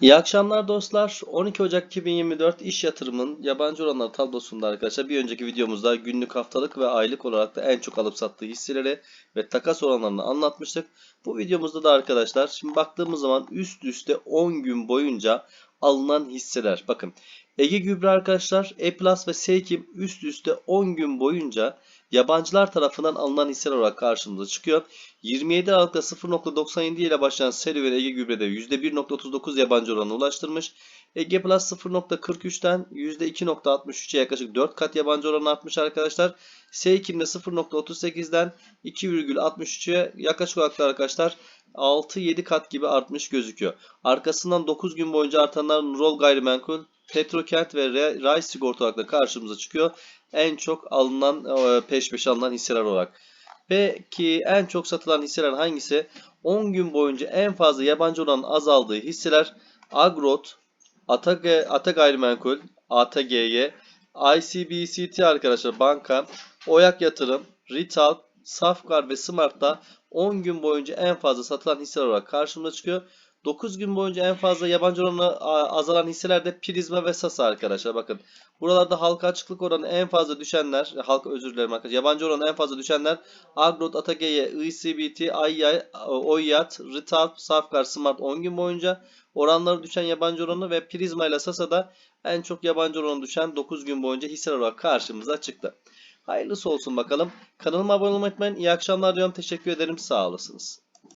İyi akşamlar dostlar. 12 Ocak 2024 iş yatırımın yabancı oranları tablosunda arkadaşlar bir önceki videomuzda günlük haftalık ve aylık olarak da en çok alıp sattığı hisseleri ve takas oranlarını anlatmıştık. Bu videomuzda da arkadaşlar şimdi baktığımız zaman üst üste 10 gün boyunca alınan hisseler. Bakın Ege Gübre arkadaşlar E Plus ve Seykim üst üste 10 gün boyunca yabancılar tarafından alınan hisseler olarak karşımıza çıkıyor. 27 Aralık'ta 0.97 ile başlayan serüveni Ege Gübre'de %1.39 yabancı oranına ulaştırmış. Ege Plus 0.43'ten %2.63'e yaklaşık 4 kat yabancı oranı artmış arkadaşlar. S2'de 0.38'den 2,63'e yaklaşık olarak da arkadaşlar 6-7 kat gibi artmış gözüküyor. Arkasından 9 gün boyunca artanlar Nurol Gayrimenkul, Petrokent ve Ray Sigorta karşımıza çıkıyor. En çok alınan e, peş peşe alınan hisseler olarak. Peki en çok satılan hisseler hangisi? 10 gün boyunca en fazla yabancı oranın azaldığı hisseler Agrot, Ata, Ata Gayrimenkul, ATGY, ICBCT arkadaşlar banka, Oyak Yatırım, Rital, Safkar ve Smart'ta 10 gün boyunca en fazla satılan hisseler olarak karşımıza çıkıyor. 9 gün boyunca en fazla yabancı oranı azalan hisseler de Prizma ve Sasa arkadaşlar bakın. Buralarda halka açıklık oranı en fazla düşenler, halka özür dilerim arkadaşlar. Yabancı oranı en fazla düşenler Agrot, Atageye, ICBT, Ayyay, Oyyat, Rital, Safkar, Smart 10 gün boyunca oranları düşen yabancı oranı ve Prizma ile Sasa'da en çok yabancı oranı düşen 9 gün boyunca hisseler olarak karşımıza çıktı. Hayırlısı olsun bakalım. Kanalıma abone olmayı unutmayın. İyi akşamlar diyorum. Teşekkür ederim. Sağ olasınız.